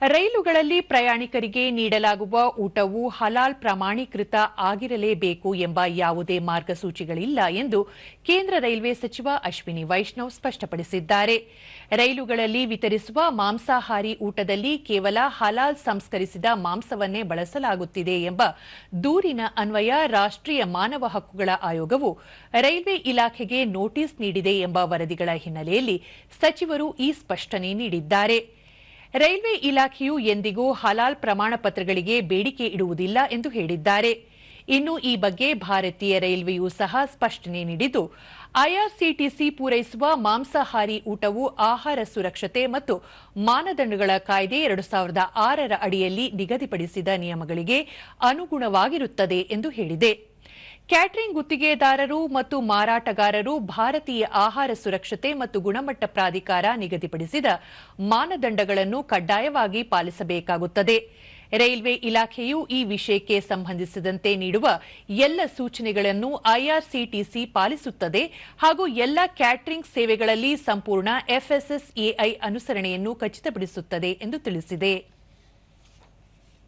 ರೈಲುಗಳಲ್ಲಿ ಪ್ರಯಾಣಿಕರಿಗೆ ನೀಡಲಾಗುವ ಊಟವು ಹಲಾಲ್ ಪ್ರಮಾಣೀಕೃತ ಆಗಿರಲೇಬೇಕು ಎಂಬ ಯಾವುದೇ ಮಾರ್ಗಸೂಚಿಗಳಿಲ್ಲ ಎಂದು ಕೇಂದ್ರ ರೈಲ್ವೆ ಸಚಿವ ಅಶ್ವಿನಿ ವೈಷ್ಣವ್ ಸ್ಪಷ್ಟಪಡಿಸಿದ್ದಾರೆ. ರೈಲುಗಳಲ್ಲಿ ವಿತರಿಸುವ ಮಾಂಸಾಹಾರಿ ಊಟದಲ್ಲಿ ಕೇವಲ ಹಲಾಲ್ ಸಂಸ್ಕರಿಸಿದ ಮಾಂಸವನ್ನೇ ಬಳಸಲಾಗುತ್ತಿದೆ ಎಂಬ ದೂರಿನ ಅನ್ವಯ ರಾಷ್ಟ್ರೀಯ ಮಾನವ ಹಕ್ಕುಗಳ ಆಯೋಗವು ರೈಲ್ವೆ ಇಲಾಖೆಗೆ ನೋಟಿಸ್ ನೀಡಿದೆ ಎಂಬ ವರದಿಗಳ ಹಿನ್ನೆಲೆಯಲ್ಲಿ ಸಚಿವರು ಈ ಸ್ಪಷ್ಟನೆ ನೀಡಿದ್ದಾರೆ. ರೈಲ್ವೆ ಇಲಾಖೆಯು ಎಂದಿಗೂ ಹಲಾಲ್ ಪ್ರಮಾಣ ಪತ್ರಗಳಿಗೆ ಬೇಡಿಕೆ ಇಡುವುದಿಲ್ಲ ಎಂದು ಹೇಳಿದ್ದಾರೆ. ಇನ್ನು ಈ ಬಗ್ಗೆ ಭಾರತೀಯ ರೈಲ್ವೆಯೂ ಸಹ ಸ್ಪಷ್ಟನೆ ನೀಡಿದ್ದು, ಐಆರ್ಸಿಟಿಸಿ ಪೂರೈಸುವ ಮಾಂಸಾಹಾರಿ ಊಟವು ಆಹಾರ ಸುರಕ್ಷತೆ ಮತ್ತು ಮಾನದಂಡಗಳ ಕಾಯ್ದೆ ಎರಡು ಸಾವಿರದ ಆರರ ಅಡಿಯಲ್ಲಿ ನಿಗದಿಪಡಿಸಿದ ನಿಯಮಗಳಿಗೆ ಅನುಗುಣವಾಗಿರುತ್ತದೆ ಎಂದು ಹೇಳಿದೆ. ಕ್ಯಾಟರಿಂಗ್ ಗುತ್ತಿಗೆದಾರರು ಮತ್ತು ಮಾರಾಟಗಾರರು ಭಾರತೀಯ ಆಹಾರ ಸುರಕ್ಷತೆ ಮತ್ತು ಗುಣಮಟ್ಟ ಪ್ರಾಧಿಕಾರ ನಿಗದಿಪಡಿಸಿದ ಮಾನದಂಡಗಳನ್ನು ಕಡ್ಡಾಯವಾಗಿ ಪಾಲಿಸಬೇಕಾಗುತ್ತದೆ. ರೈಲ್ವೆ ಇಲಾಖೆಯು ಈ ವಿಷಯಕ್ಕೆ ಸಂಬಂಧಿಸಿದಂತೆ ನೀಡುವ ಎಲ್ಲ ಸೂಚನೆಗಳನ್ನು ಐಆರ್ಸಿಟಿಸಿ ಪಾಲಿಸುತ್ತದೆ ಹಾಗೂ ಎಲ್ಲ ಕ್ಯಾಟರಿಂಗ್ ಸೇವೆಗಳಲ್ಲಿ ಸಂಪೂರ್ಣ ಎಫ್ಎಸ್ಎಸ್ಎಐ ಅನುಸರಣೆಯನ್ನು ಖಚಿತಪಡಿಸುತ್ತದೆ ಎಂದು ತಿಳಿಸಿದೆ.